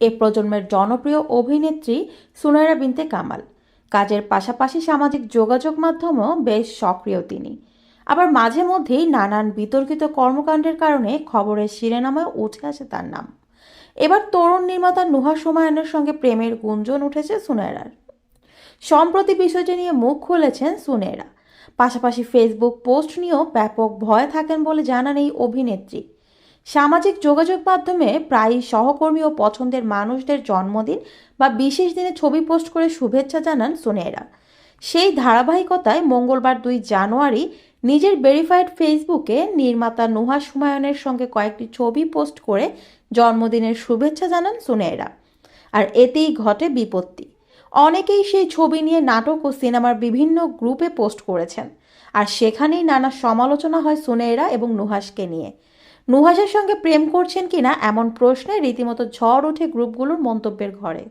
এ প্রজন্মের জনপ্রিয় অভিনেত্রী সুনাইরা বিনতে কামাল। কাজের পাশাপাশি সামাজিক যোগাযোগ মাধ্যমেও বেশ সক্রিয় তিনি। আবার মাঝে মধ্যেই নানান বিতর্কিত কর্মকাণ্ডের কারণে খবরের শিরোনামায় উঠে আসে তার নাম। এবার তরুণ নির্মাতা নুহা সুমায়নের সঙ্গে প্রেমের গুঞ্জন উঠেছে সুনাইরার। সম্প্রতি বিষয়টি নিয়ে মুখ খুলেছেন সুনেরা পাশাপাশি ফেসবুক পোস্ট নিয়েও ব্যাপক ভয় থাকেন বলে জানান এই অভিনেত্রী। সামাজিক যোগাযোগ মাধ্যমে প্রায়ই সহকর্মী ও পছন্দের মানুষদের জন্মদিন বা বিশেষ দিনে ছবি পোস্ট করে শুভেচ্ছা জানান সুনেরা। সেই ধারাবাহিকতায় মঙ্গলবার দুই জানুয়ারি নিজের ভেরিফাইড ফেসবুকে নির্মাতা নুহা সুমায়নের সঙ্গে কয়েকটি ছবি পোস্ট করে জন্মদিনের শুভেচ্ছা জানান সুনেরা। আর এতেই ঘটে বিপত্তি। অনেকেই সেই ছবি নিয়ে নাটক ও সিনেমার বিভিন্ন গ্রুপে পোস্ট করেছেন। আর সেখানেই নানা সমালোচনা হয় সুনেরা এবং নুহাসকে নিয়ে। নুহাসের সঙ্গে প্রেম করছেন কিনা এমন প্রশ্নে রীতিমতো ঝড় ওঠে গ্রুপগুলোর মন্তব্যের ঘরে।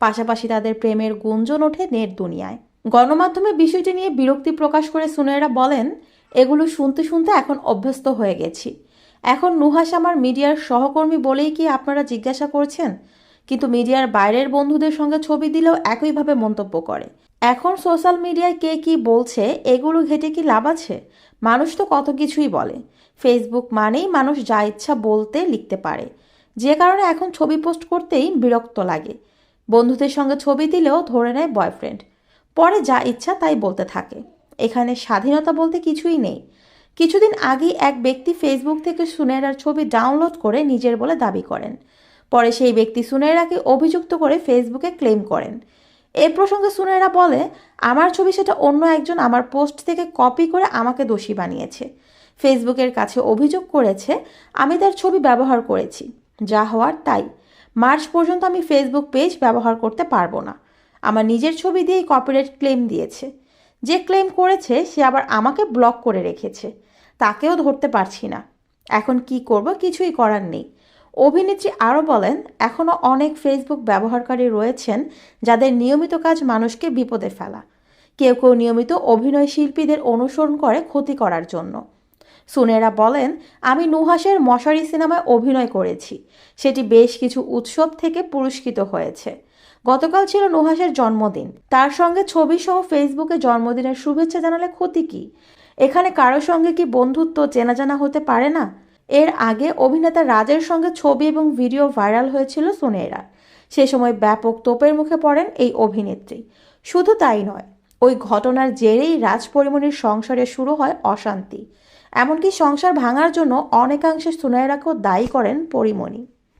পাশাপাশি তাদের প্রেমের গুঞ্জন ওঠে নেট দুনিয়ায়। গণমাধ্যমে বিষয়টি নিয়ে বিরক্তি প্রকাশ করে সুনেরা বলেন, এগুলো শুনতে শুনতে এখন অভ্যস্ত হয়ে গেছি। এখন নুহাস আমার মিডিয়ার সহকর্মী বলেই কি আপনারা জিজ্ঞাসা করছেন? কিন্তু মিডিয়ার বাইরের বন্ধুদের সঙ্গে ছবি দিলেও একইভাবে মন্তব্য করে। এখন সোশ্যাল মিডিয়ায় কে কি বলছে, এগুলো ঘেটে কি লাভ আছে? মানুষ তো কত কিছুই বলে। ফেসবুক মানেই মানুষ যা ইচ্ছা বলতে লিখতে পারে। যে কারণে এখন ছবি পোস্ট করতেই বিরক্ত লাগে। বন্ধুদের সঙ্গে ছবি দিলেও ধরে নেয় বয়ফ্রেন্ড। পরে যা ইচ্ছা তাই বলতে থাকে। এখানে স্বাধীনতা বলতে কিছুই নেই। কিছুদিন আগেই এক ব্যক্তি ফেসবুক থেকে সুনেরার ছবি ডাউনলোড করে নিজের বলে দাবি করেন। পরে সেই ব্যক্তি সুনেরাকে অভিযুক্ত করে ফেসবুকে ক্লেম করেন। এ প্রসঙ্গে সুনেরা বলে, আমার ছবি সেটা অন্য একজন আমার পোস্ট থেকে কপি করে আমাকে দোষী বানিয়েছে। ফেসবুকের কাছে অভিযোগ করেছে, আমি তার ছবি ব্যবহার করেছি। যা হওয়ার তাই। মার্চ পর্যন্ত আমি ফেসবুক পেজ ব্যবহার করতে পারব না। আমার নিজের ছবি দিয়েই কপিরাইট ক্লেম দিয়েছে। যে ক্লেম করেছে, সে আবার আমাকে ব্লক করে রেখেছে। তাকেও ধরতে পারছি না। এখন কি করব কিছুই করার নেই। অভিনেত্রী আরও বলেন, এখনও অনেক ফেসবুক ব্যবহারকারী রয়েছেন যাদের নিয়মিত কাজ মানুষকে বিপদে ফেলা। কেউ কেউ নিয়মিত অভিনয় শিল্পীদের অনুসরণ করে ক্ষতি করার জন্য। সুনেরা বলেন, আমি নুহাসের মশারি সিনেমায় অভিনয় করেছি। সেটি বেশ কিছু উৎসব থেকে পুরস্কৃত হয়েছে। গতকাল ছিল নুহাসের জন্মদিন। তার সঙ্গে ছবি সহ ফেসবুকে জন্মদিনের শুভেচ্ছা জানালে ক্ষতি কি? এখানে কারোর সঙ্গে কি বন্ধুত্ব চেনা জানা হতে পারে না? এর আগে অভিনেতা রাজের সঙ্গে ছবি এবং ভিডিও ভাইরাল হয়েছিল সোনেরা সে সময় ব্যাপক তোপের মুখে পড়েন এই অভিনেত্রী। শুধু তাই নয়, ওই ঘটনার জেরেই রাজ পরিমণির সংসারে শুরু হয় অশান্তি। এমনকি সংসার ভাঙার জন্য অনেকাংশে সুনায়রাকেও দায়ী করেন পরিমণি